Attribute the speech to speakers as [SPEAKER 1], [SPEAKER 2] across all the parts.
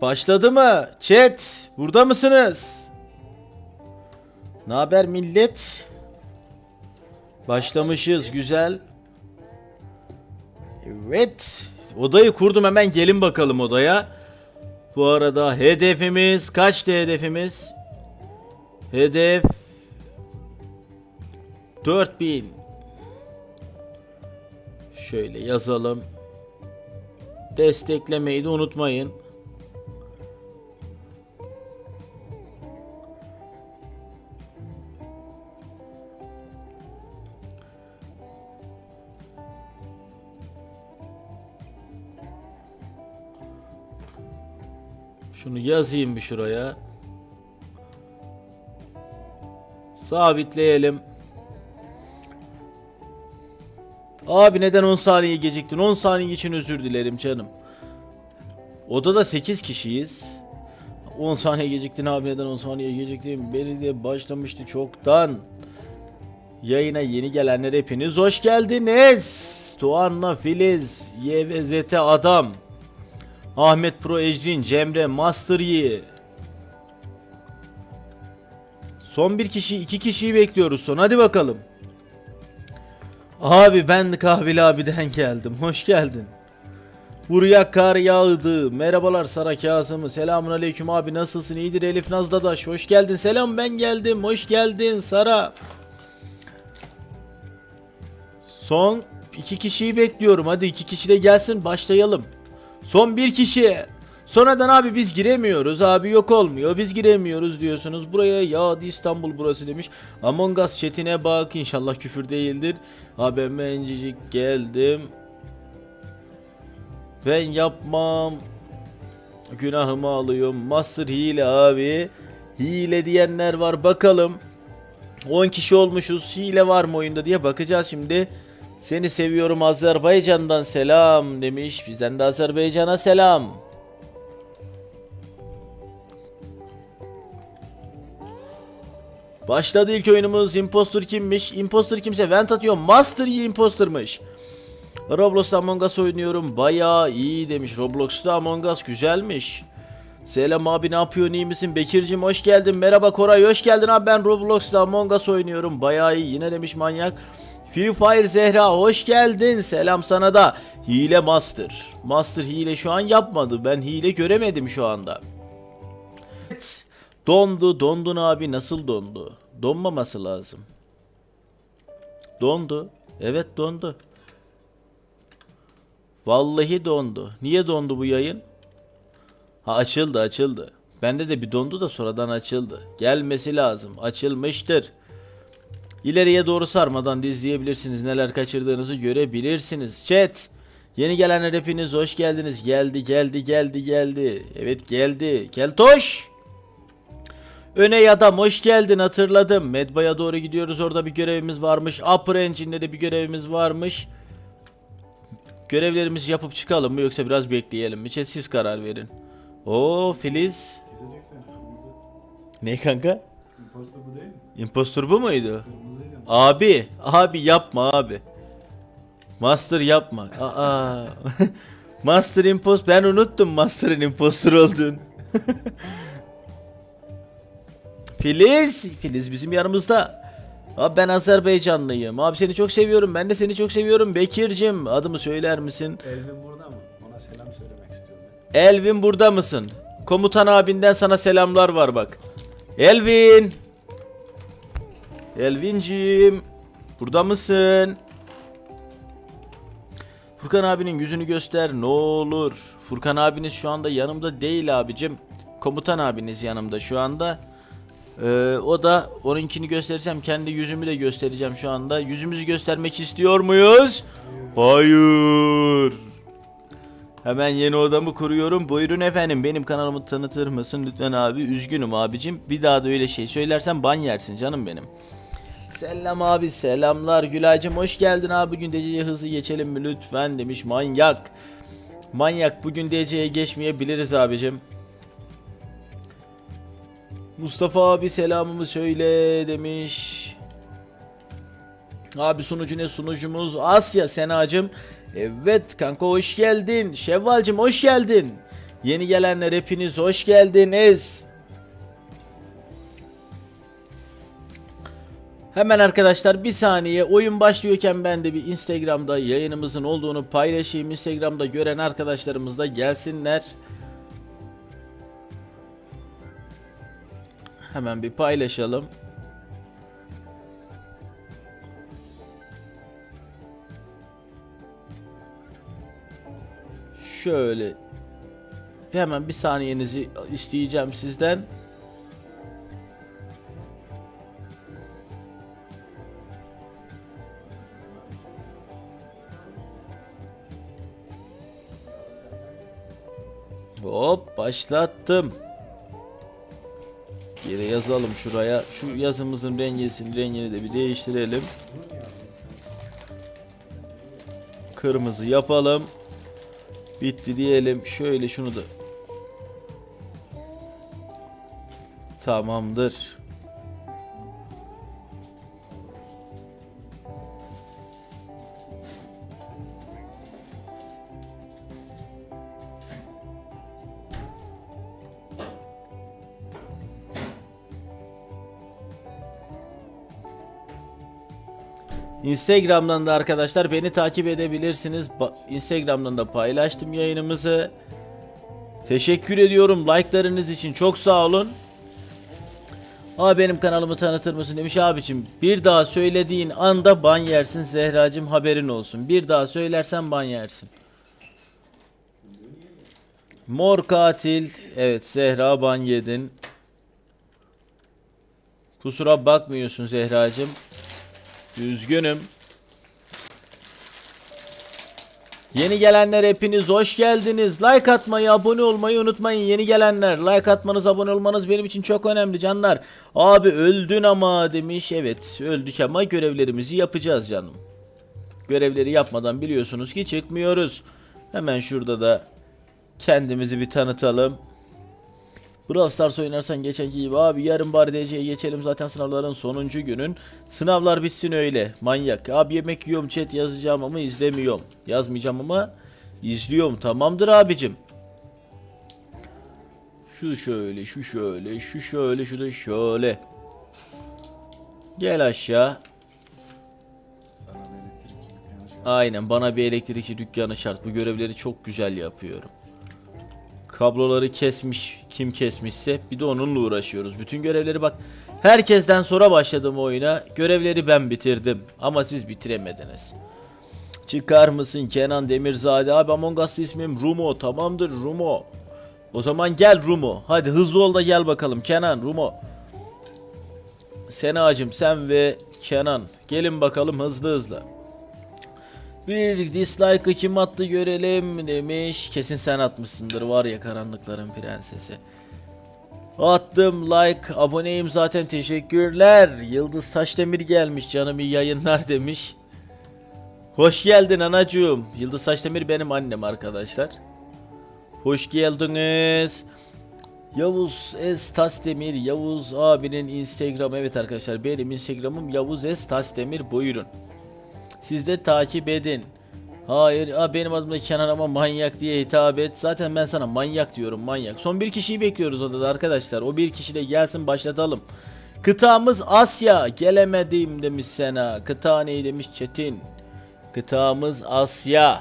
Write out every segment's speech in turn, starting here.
[SPEAKER 1] Başladı mı? Chat, burada mısınız? Ne haber millet? Başlamışız, güzel. Evet. Odayı kurdum hemen gelin bakalım odaya. Bu arada hedefimiz kaçtı hedefimiz? Hedef 4000. Şöyle yazalım. Desteklemeyi de unutmayın. Şunu yazayım bir şuraya. Sabitleyelim. Abi neden 10 saniye geciktin? 10 saniye için özür dilerim canım. Odada 8 kişiyiz. 10 saniye geciktin abi neden 10 saniye geciktin? Beni de başlamıştı çoktan. Yayına yeni gelenler hepiniz hoş geldiniz. Tuanla Filiz, YVZT Adam. Ahmet Pro Ecrin, Cemre, Master Yi. Son bir kişi, iki kişiyi bekliyoruz son. Hadi bakalım. Abi ben Kahveli abiden geldim. Hoş geldin. Buraya kar yağdı. Merhabalar Sara Kazım'ı. Selamun aleyküm abi nasılsın? İyidir Elif Nazdadaş. Hoş geldin. Selam ben geldim. Hoş geldin Sara. Son iki kişiyi bekliyorum. Hadi iki kişi de gelsin başlayalım. Son bir kişi. Sonradan abi biz giremiyoruz abi yok olmuyor biz giremiyoruz diyorsunuz. Buraya ya hadi İstanbul burası demiş. Among Us chatine bak inşallah küfür değildir. Abi hemencik geldim. Ben yapmam. Günahımı alıyorum. Master hile abi. Hile diyenler var bakalım. 10 kişi olmuşuz. Hile var mı oyunda diye bakacağız şimdi. Seni seviyorum Azerbaycan'dan selam demiş. Bizden de Azerbaycan'a selam. Başladı ilk oyunumuz. Impostor kimmiş? Impostor kimse vent atıyor. Master iyi impostormuş. Roblox'ta Among Us oynuyorum. Bayağı iyi demiş. Roblox'ta Among Us güzelmiş. Selam abi ne yapıyorsun iyi misin? Bekir'cim hoş geldin. Merhaba Koray hoş geldin abi ben Roblox'ta Among Us oynuyorum. Bayağı iyi yine demiş manyak. Free Fire Zehra hoş geldin. Selam sana da. Hile Master. Master hile şu an yapmadı. Ben hile göremedim şu anda. Evet. Dondu. Dondun abi. Nasıl dondu? Donmaması lazım. Dondu. Evet dondu. Vallahi dondu. Niye dondu bu yayın? Ha açıldı açıldı. Bende de bir dondu da sonradan açıldı. Gelmesi lazım. Açılmıştır. İleriye doğru sarmadan da izleyebilirsiniz. Neler kaçırdığınızı görebilirsiniz. Chat. Yeni gelenler hepiniz hoş geldiniz. Geldi geldi geldi geldi. Evet geldi. Keltoş. Öne adam hoş geldin hatırladım. Medbay'a doğru gidiyoruz. Orada bir görevimiz varmış. Upper Engine'de de bir görevimiz varmış. Görevlerimizi yapıp çıkalım mı yoksa biraz bekleyelim mi? Chat siz karar verin. Oo Filiz. Ne kanka?
[SPEAKER 2] Imposter bu değil mi?
[SPEAKER 1] Impostor bu muydu?
[SPEAKER 2] Kırmızıydı mı?
[SPEAKER 1] Abi, abi yapma abi. Master yapma. Aa. Master impost ben unuttum Master'ın impostor olduğunu. Filiz, Filiz bizim yanımızda. Abi ben Azerbaycanlıyım. Abi seni çok seviyorum. Ben de seni çok seviyorum. Bekir'cim adımı söyler misin?
[SPEAKER 2] Elvin burada mı? Ona selam söylemek istiyorum.
[SPEAKER 1] Elvin burada mısın? Komutan abinden sana selamlar var bak. Elvin. Elvincim. Burada mısın? Furkan abinin yüzünü göster ne olur. Furkan abiniz şu anda yanımda değil abicim. Komutan abiniz yanımda şu anda. Ee, o da onunkini gösterirsem kendi yüzümü de göstereceğim şu anda. Yüzümüzü göstermek istiyor muyuz? Hayır. Hemen yeni odamı kuruyorum. Buyurun efendim benim kanalımı tanıtır mısın lütfen abi? Üzgünüm abicim. Bir daha da öyle şey söylersen ban yersin canım benim. Selam abi selamlar Gülaycım hoş geldin abi bugün DC'ye hızlı geçelim mi lütfen demiş manyak. Manyak bugün DC'ye geçmeyebiliriz abicim. Mustafa abi selamımı söyle demiş. Abi sunucu ne sunucumuz Asya Senacım. Evet kanka hoş geldin. Şevvalcim hoş geldin. Yeni gelenler hepiniz hoş geldiniz. Hemen arkadaşlar bir saniye oyun başlıyorken ben de bir Instagram'da yayınımızın olduğunu paylaşayım. Instagram'da gören arkadaşlarımız da gelsinler. Hemen bir paylaşalım. Şöyle hemen bir saniyenizi isteyeceğim sizden. Başlattım. Yere yazalım şuraya. Şu yazımızın rengisini rengini de bir değiştirelim. Kırmızı yapalım. Bitti diyelim. Şöyle şunu da. Tamamdır. Instagram'dan da arkadaşlar beni takip edebilirsiniz. Ba- Instagram'dan da paylaştım yayınımızı. Teşekkür ediyorum like'larınız için. Çok sağ olun. Aa benim kanalımı tanıtır mısın demiş abicim. Bir daha söylediğin anda ban yersin Zehracım haberin olsun. Bir daha söylersen ban yersin. Mor katil. Evet Zehra ban yedin. Kusura bakmıyorsun Zehracım. Üzgünüm. Yeni gelenler hepiniz hoş geldiniz. Like atmayı, abone olmayı unutmayın. Yeni gelenler like atmanız, abone olmanız benim için çok önemli canlar. Abi öldün ama demiş. Evet öldük ama görevlerimizi yapacağız canım. Görevleri yapmadan biliyorsunuz ki çıkmıyoruz. Hemen şurada da kendimizi bir tanıtalım. Brawl Stars oynarsan geçenki gibi abi yarın bari DC'ye geçelim zaten sınavların sonuncu günün. Sınavlar bitsin öyle manyak. Abi yemek yiyorum chat yazacağım ama izlemiyorum. Yazmayacağım ama izliyorum tamamdır abicim. Şu şöyle şu şöyle şu şöyle şu da şöyle. Gel aşağı. Aynen bana bir elektrikçi dükkanı şart. Bu görevleri çok güzel yapıyorum. Kabloları kesmiş kim kesmişse bir de onunla uğraşıyoruz. Bütün görevleri bak herkesten sonra başladım oyuna. Görevleri ben bitirdim ama siz bitiremediniz. Çıkar mısın Kenan Demirzade abi Among Us'ta ismim Rumo tamamdır Rumo. O zaman gel Rumo. Hadi hızlı ol da gel bakalım Kenan Rumo. Senacım sen ve Kenan gelin bakalım hızlı hızlı. Bir dislike'ı kim attı görelim demiş. Kesin sen atmışsındır var ya karanlıkların prensesi. Attım like aboneyim zaten teşekkürler. Yıldız Taşdemir gelmiş canım iyi yayınlar demiş. Hoş geldin anacığım. Yıldız Taşdemir benim annem arkadaşlar. Hoş geldiniz. Yavuz S Tasdemir Yavuz abinin Instagram evet arkadaşlar benim Instagram'ım Yavuz S Tasdemir buyurun. Siz de takip edin. Hayır a benim adım da Kenan ama manyak diye hitap et. Zaten ben sana manyak diyorum manyak. Son bir kişiyi bekliyoruz odada arkadaşlar. O bir kişi de gelsin başlatalım. Kıtamız Asya. Gelemedim demiş Sena. Kıta ne demiş Çetin. Kıtamız Asya.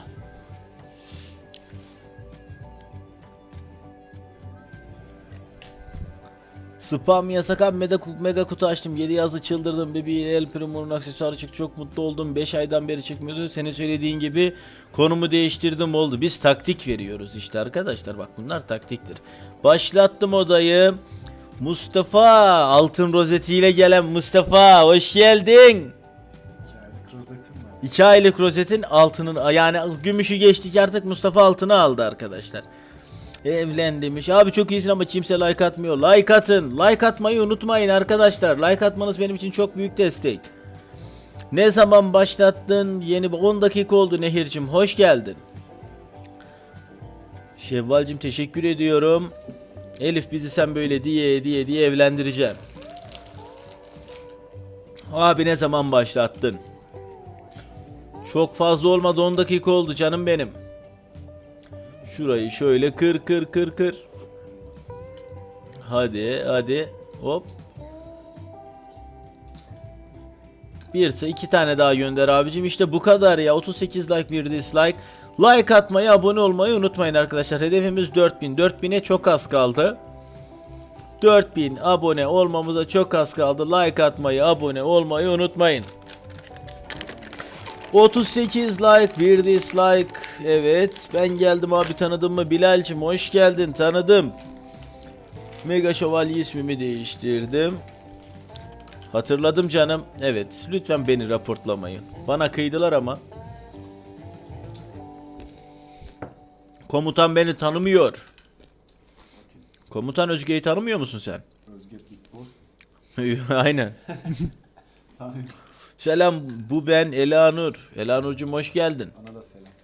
[SPEAKER 1] Spam yasak abi mega, mega kutu açtım. 7 yazdı çıldırdım. Bebeği el primo'nun aksesuarı çıktı. Çok mutlu oldum. 5 aydan beri çıkmıyordu. Senin söylediğin gibi konumu değiştirdim oldu. Biz taktik veriyoruz işte arkadaşlar. Bak bunlar taktiktir. Başlattım odayı. Mustafa altın rozetiyle gelen Mustafa hoş geldin.
[SPEAKER 2] İki aylık rozetim var.
[SPEAKER 1] 2 aylık rozetin altının yani gümüşü geçtik artık Mustafa altını aldı arkadaşlar. Evlen demiş. Abi çok iyisin ama kimse like atmıyor. Like atın. Like atmayı unutmayın arkadaşlar. Like atmanız benim için çok büyük destek. Ne zaman başlattın? Yeni 10 dakika oldu Nehircim. Hoş geldin. Şevvalcim teşekkür ediyorum. Elif bizi sen böyle diye diye diye evlendireceksin. Abi ne zaman başlattın? Çok fazla olmadı 10 dakika oldu canım benim. Şurayı şöyle kır kır kır kır. Hadi hadi hop. Bir iki tane daha gönder abicim. İşte bu kadar ya. 38 like bir dislike. Like atmayı, abone olmayı unutmayın arkadaşlar. Hedefimiz 4000. 4000'e çok az kaldı. 4000 abone olmamıza çok az kaldı. Like atmayı, abone olmayı unutmayın. 38 like, bir dislike. Evet, ben geldim abi tanıdın mı? Bilal'cim hoş geldin. Tanıdım. Mega Şövalye ismimi değiştirdim. Hatırladım canım. Evet, lütfen beni raportlamayın. Bana kıydılar ama. Komutan beni tanımıyor. Komutan Özge'yi tanımıyor musun sen?
[SPEAKER 2] Özge.
[SPEAKER 1] Aynen. Selam, bu ben Elanur. Elanur'cum hoş geldin.
[SPEAKER 2] Ona da selam.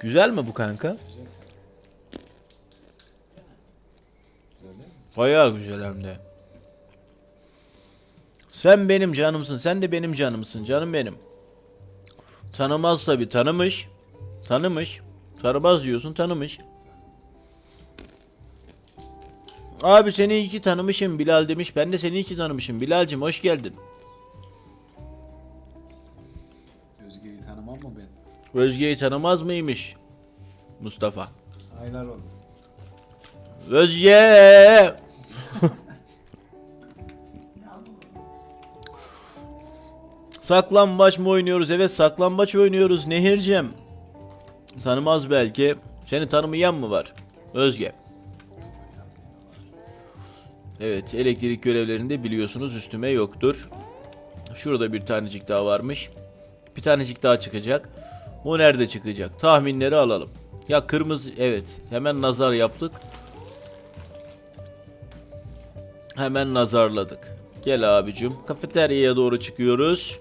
[SPEAKER 1] Güzel mi bu kanka? Bayağı güzel hem de. Sen benim canımsın. Sen de benim canımsın. Canım benim. Tanımaz tabi. Tanımış. Tanımış. Tanımaz diyorsun. Tanımış. Abi seni iyi ki tanımışım Bilal demiş. Ben de seni iyi ki tanımışım. Bilal'cim hoş geldin.
[SPEAKER 2] Özge'yi
[SPEAKER 1] tanımaz mıymış? Mustafa.
[SPEAKER 2] Aylar oldu.
[SPEAKER 1] Özge! saklambaç mı oynuyoruz? Evet saklambaç oynuyoruz Nehircim. Tanımaz belki. Seni tanımayan mı var? Özge. Evet elektrik görevlerinde biliyorsunuz üstüme yoktur. Şurada bir tanecik daha varmış. Bir tanecik daha çıkacak. O nerede çıkacak? Tahminleri alalım. Ya kırmızı evet hemen nazar yaptık. Hemen nazarladık. Gel abicim. Kafeteryaya doğru çıkıyoruz.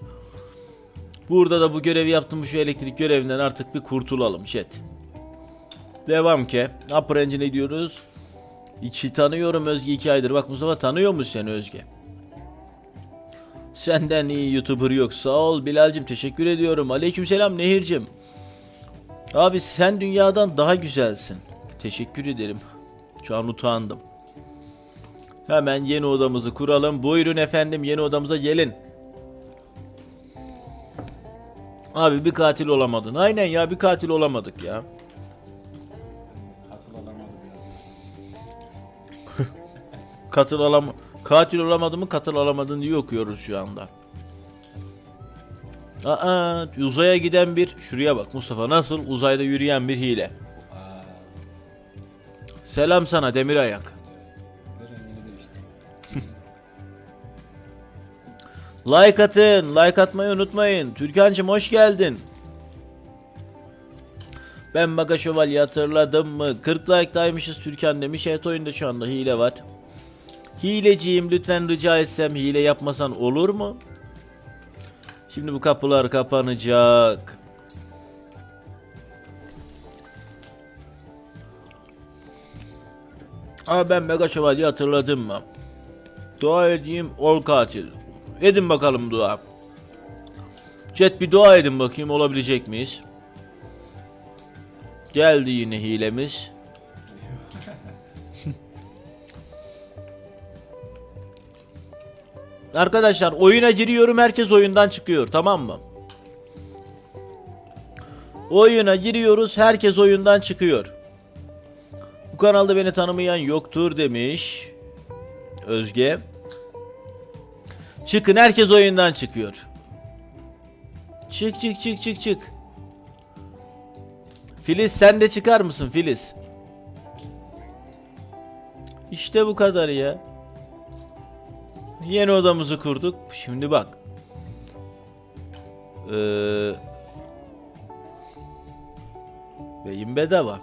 [SPEAKER 1] Burada da bu görevi yaptığım şu elektrik görevinden artık bir kurtulalım chat. Devam ki. Upper Engine'e gidiyoruz. İki tanıyorum Özge iki aydır. Bak Mustafa tanıyor musun sen Özge? Senden iyi YouTuber yok. Sağ ol Bilal'cim teşekkür ediyorum. Aleykümselam Nehir'cim. Abi sen dünyadan daha güzelsin. Teşekkür ederim. Şu an utandım. Hemen yeni odamızı kuralım. Buyurun efendim yeni odamıza gelin. Abi bir katil olamadın. Aynen ya bir katil olamadık ya.
[SPEAKER 2] Katıl
[SPEAKER 1] alam katil olamadı mı katıl alamadın diye okuyoruz şu anda. Aa uzaya giden bir şuraya bak Mustafa nasıl uzayda yürüyen bir hile. Selam sana demir ayak. Like atın. Like atmayı unutmayın. Türkan'cığım hoş geldin. Ben Maga Şövalye hatırladım mı? 40 like'daymışız Türkan demiş. Evet oyunda şu anda hile var. Hileciyim lütfen rica etsem hile yapmasan olur mu? Şimdi bu kapılar kapanacak. Aa ben Mega Şövalye hatırladım mı? Dua edeyim ol katil. Edin bakalım dua. Chat bir dua edin bakayım olabilecek miyiz? Geldi yine hilemiz. Arkadaşlar oyuna giriyorum herkes oyundan çıkıyor tamam mı? Oyuna giriyoruz herkes oyundan çıkıyor. Bu kanalda beni tanımayan yoktur demiş. Özge. Çıkın herkes oyundan çıkıyor. Çık çık çık çık çık. Filiz sen de çıkar mısın Filiz? İşte bu kadar ya. Yeni odamızı kurduk. Şimdi bak. Ee, beyin bedava.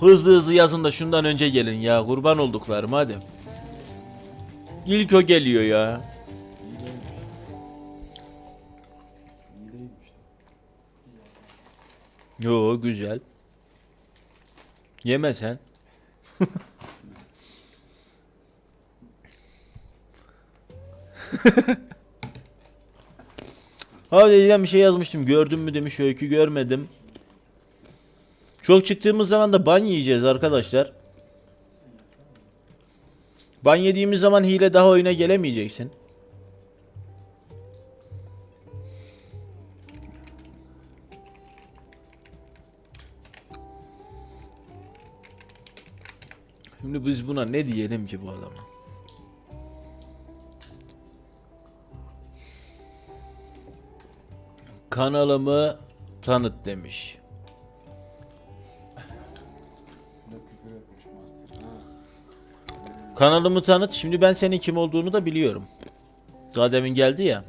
[SPEAKER 1] Hızlı hızlı yazın da şundan önce gelin ya. Kurban olduklarım hadi. İlk o geliyor ya. Yo güzel. Yeme sen. Dediden bir şey yazmıştım. Gördün mü demiş. Öykü görmedim. Çok çıktığımız zaman da ban yiyeceğiz arkadaşlar. Ban yediğimiz zaman hile daha oyuna gelemeyeceksin. Şimdi biz buna ne diyelim ki bu adama? Kanalımı tanıt demiş. Kanalımı tanıt. Şimdi ben senin kim olduğunu da biliyorum. Daha demin geldi ya.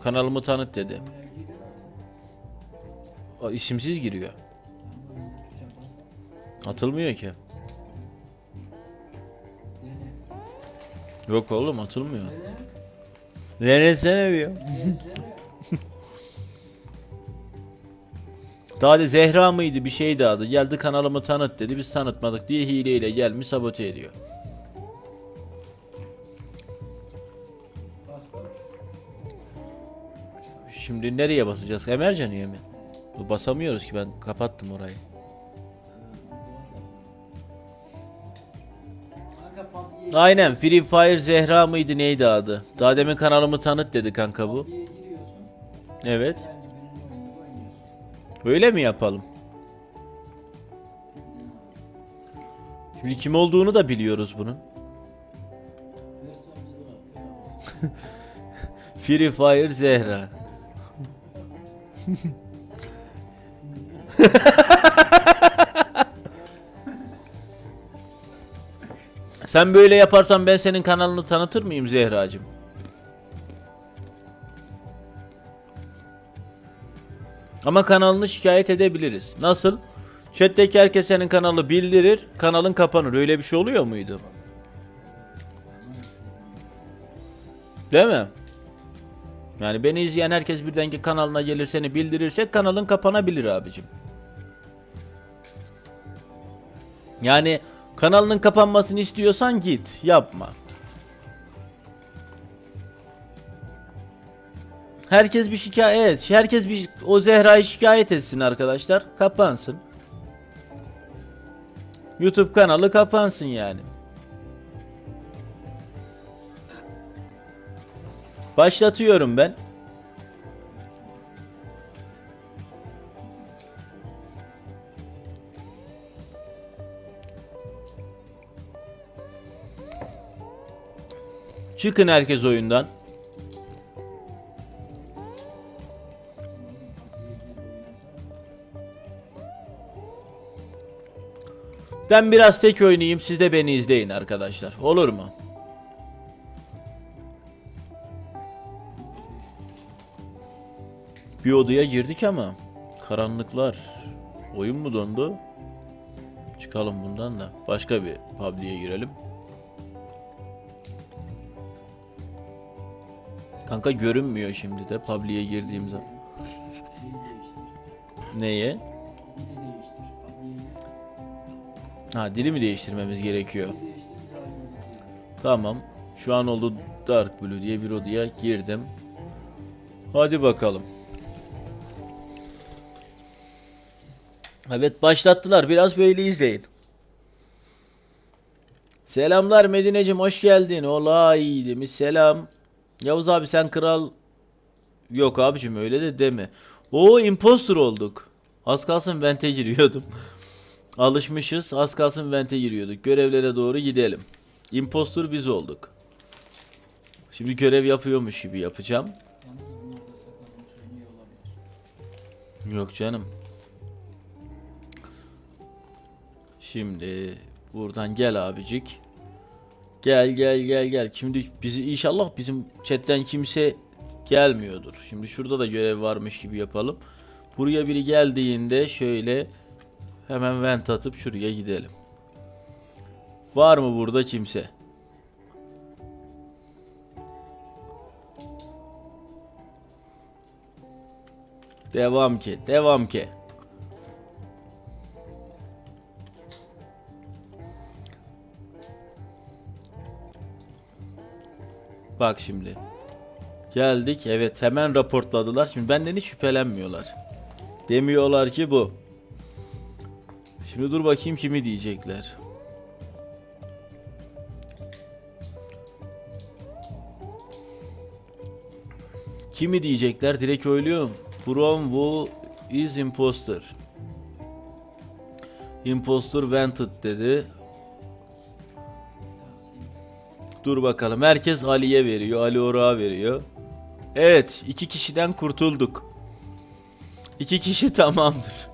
[SPEAKER 1] Kanalımı tanıt dedi. O isimsiz giriyor. Atılmıyor ki. Yok oğlum atılmıyor. Denesene bir ya. Daha de Zehra mıydı bir şeydi adı. Geldi kanalımı tanıt dedi. Biz tanıtmadık diye hileyle gelmiş sabote ediyor. Şimdi nereye basacağız? Emercan'ıya mi? Basamıyoruz ki ben kapattım orayı. Aynen Free Fire Zehra mıydı neydi adı? Daha demin kanalımı tanıt dedi kanka bu. Evet. Öyle mi yapalım? Şimdi kim olduğunu da biliyoruz bunun. Free Fire Zehra. Sen böyle yaparsan ben senin kanalını tanıtır mıyım Zehracığım? Ama kanalını şikayet edebiliriz. Nasıl? Chat'teki herkes senin kanalı bildirir, kanalın kapanır. Öyle bir şey oluyor muydu? Değil mi? Yani beni izleyen herkes birden ki kanalına gelir seni bildirirse kanalın kapanabilir abicim. Yani kanalının kapanmasını istiyorsan git yapma. Herkes bir şikayet, herkes bir o Zehra'yı şikayet etsin arkadaşlar. Kapansın. YouTube kanalı kapansın yani. Başlatıyorum ben. Çıkın herkes oyundan. Ben biraz tek oynayayım siz de beni izleyin arkadaşlar. Olur mu? Bir odaya girdik ama karanlıklar. Oyun mu dondu? Çıkalım bundan da. Başka bir PUBG'ye girelim. Kanka görünmüyor şimdi de PUBG'ye girdiğim zaman. Neye? Ha dili mi değiştirmemiz gerekiyor? Tamam. Şu an oldu Dark Blue diye bir odaya girdim. Hadi bakalım. Evet başlattılar. Biraz böyle izleyin. Selamlar Medinecim hoş geldin. Olay demiş selam. Yavuz abi sen kral Yok abicim öyle de deme. O imposter olduk. Az kalsın vente giriyordum. Alışmışız. Az kalsın vente giriyorduk. Görevlere doğru gidelim. Impostor biz olduk. Şimdi görev yapıyormuş gibi yapacağım. Yok canım. Şimdi buradan gel abicik. Gel gel gel gel. Şimdi bizi inşallah bizim chatten kimse gelmiyordur. Şimdi şurada da görev varmış gibi yapalım. Buraya biri geldiğinde şöyle hemen vent atıp şuraya gidelim. Var mı burada kimse? Devam ki, devam ki. Bak şimdi. Geldik. Evet hemen raportladılar. Şimdi benden hiç şüphelenmiyorlar. Demiyorlar ki bu. Şimdi dur bakayım kimi diyecekler. Kimi diyecekler? Direkt oyluyorum. From who is imposter? Imposter wanted dedi. Dur bakalım. Herkes Ali'ye veriyor. Ali Orak'a veriyor. Evet. iki kişiden kurtulduk. İki kişi tamamdır.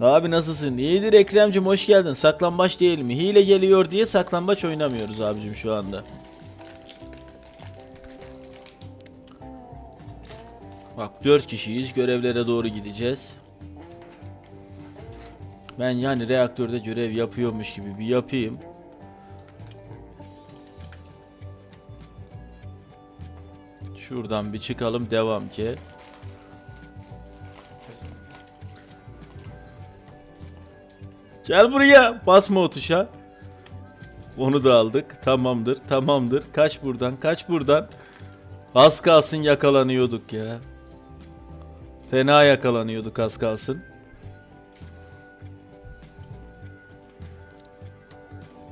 [SPEAKER 1] Abi nasılsın? İyidir Ekrem'cim hoş geldin. Saklambaç değil mi? Hile geliyor diye saklambaç oynamıyoruz abicim şu anda. Bak 4 kişiyiz. Görevlere doğru gideceğiz. Ben yani reaktörde görev yapıyormuş gibi bir yapayım. Şuradan bir çıkalım devam ki. Gel buraya. Basma o tuşa. Onu da aldık. Tamamdır. Tamamdır. Kaç buradan. Kaç buradan. Az kalsın yakalanıyorduk ya. Fena yakalanıyorduk az kalsın.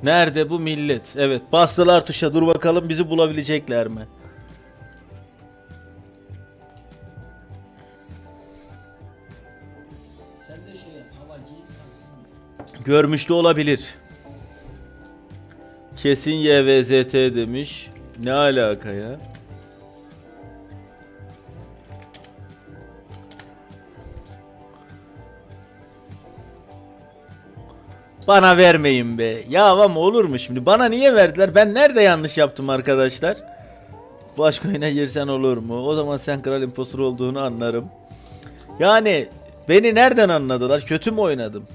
[SPEAKER 1] Nerede bu millet? Evet bastılar tuşa dur bakalım bizi bulabilecekler mi? Görmüş de olabilir. Kesin YVZT demiş. Ne alaka ya? Bana vermeyin be. Ya ama olur mu şimdi? Bana niye verdiler? Ben nerede yanlış yaptım arkadaşlar? Başka oyuna girsen olur mu? O zaman sen kral impostor olduğunu anlarım. Yani beni nereden anladılar? Kötü mü oynadım?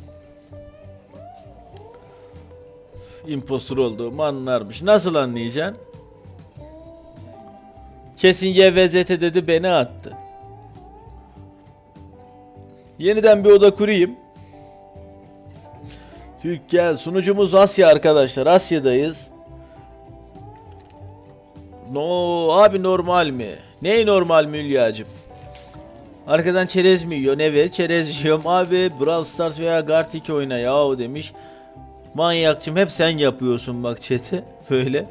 [SPEAKER 1] İmpostor olduğumu anlarmış. Nasıl anlayacaksın? Kesin YVZT dedi beni attı. Yeniden bir oda kurayım. Türk gel sunucumuz Asya arkadaşlar. Asya'dayız. No abi normal mi? Ney normal mi Hülya'cım? Arkadan çerez mi yiyorsun? Evet çerez yiyorum. Abi Brawl Stars veya Gartic oyna yahu demiş. Manyakçım hep sen yapıyorsun bak chat'i. Böyle.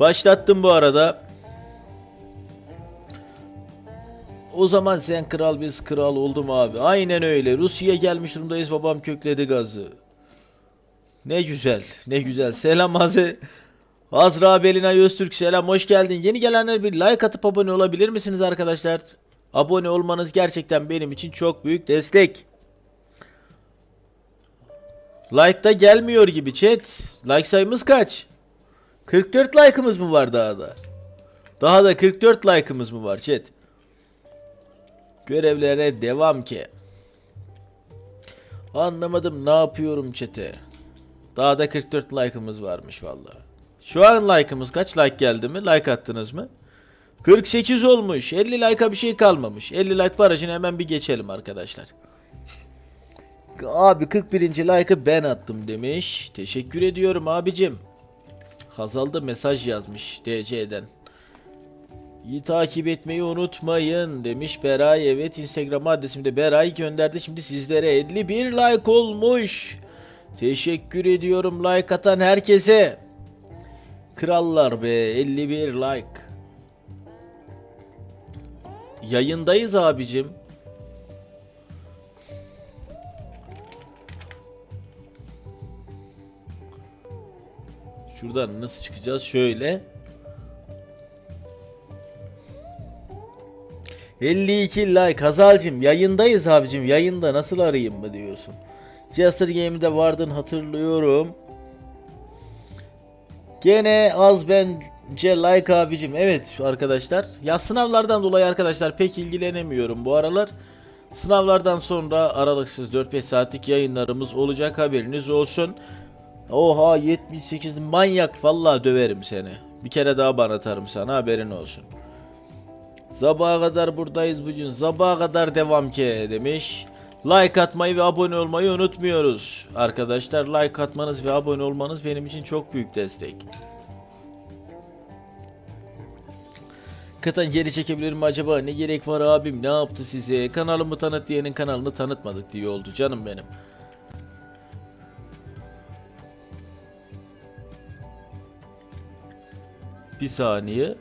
[SPEAKER 1] Başlattım bu arada. O zaman sen kral biz kral oldum abi. Aynen öyle. Rusya'ya gelmiş durumdayız babam kökledi gazı. Ne güzel ne güzel. Selam Hazı. Azra Belinay Öztürk selam hoş geldin. Yeni gelenler bir like atıp abone olabilir misiniz arkadaşlar? Abone olmanız gerçekten benim için çok büyük destek. Like da gelmiyor gibi chat. Like sayımız kaç? 44 like'ımız mı var daha da? Daha da 44 like'ımız mı var chat? Görevlere devam ki. Anlamadım ne yapıyorum chat'e. Daha da 44 like'ımız varmış vallahi. Şu an like'ımız kaç like geldi mi? Like attınız mı? 48 olmuş. 50 like'a bir şey kalmamış. 50 like barajını hemen bir geçelim arkadaşlar. Abi 41. like'ı ben attım demiş. Teşekkür ediyorum abicim. Hazal da mesaj yazmış DC'den. İyi takip etmeyi unutmayın demiş Beray. Evet Instagram adresimde Beray gönderdi. Şimdi sizlere 51 like olmuş. Teşekkür ediyorum like atan herkese. Krallar be 51 like. Yayındayız abicim. Şuradan nasıl çıkacağız? Şöyle. 52 like Hazalcım yayındayız abicim yayında nasıl arayayım mı diyorsun. Jester Game'de vardın hatırlıyorum. Gene az bence like abicim. Evet arkadaşlar. Ya sınavlardan dolayı arkadaşlar pek ilgilenemiyorum bu aralar. Sınavlardan sonra aralıksız 4-5 saatlik yayınlarımız olacak haberiniz olsun. Oha 78 manyak vallahi döverim seni. Bir kere daha bana atarım sana haberin olsun. Sabaha kadar buradayız bugün. Sabaha kadar devam ki demiş. Like atmayı ve abone olmayı unutmuyoruz. Arkadaşlar like atmanız ve abone olmanız benim için çok büyük destek. Hakikaten geri çekebilir mi acaba? Ne gerek var abim? Ne yaptı size? Kanalımı tanıt diyenin kanalını tanıtmadık diye oldu canım benim. Bir saniye.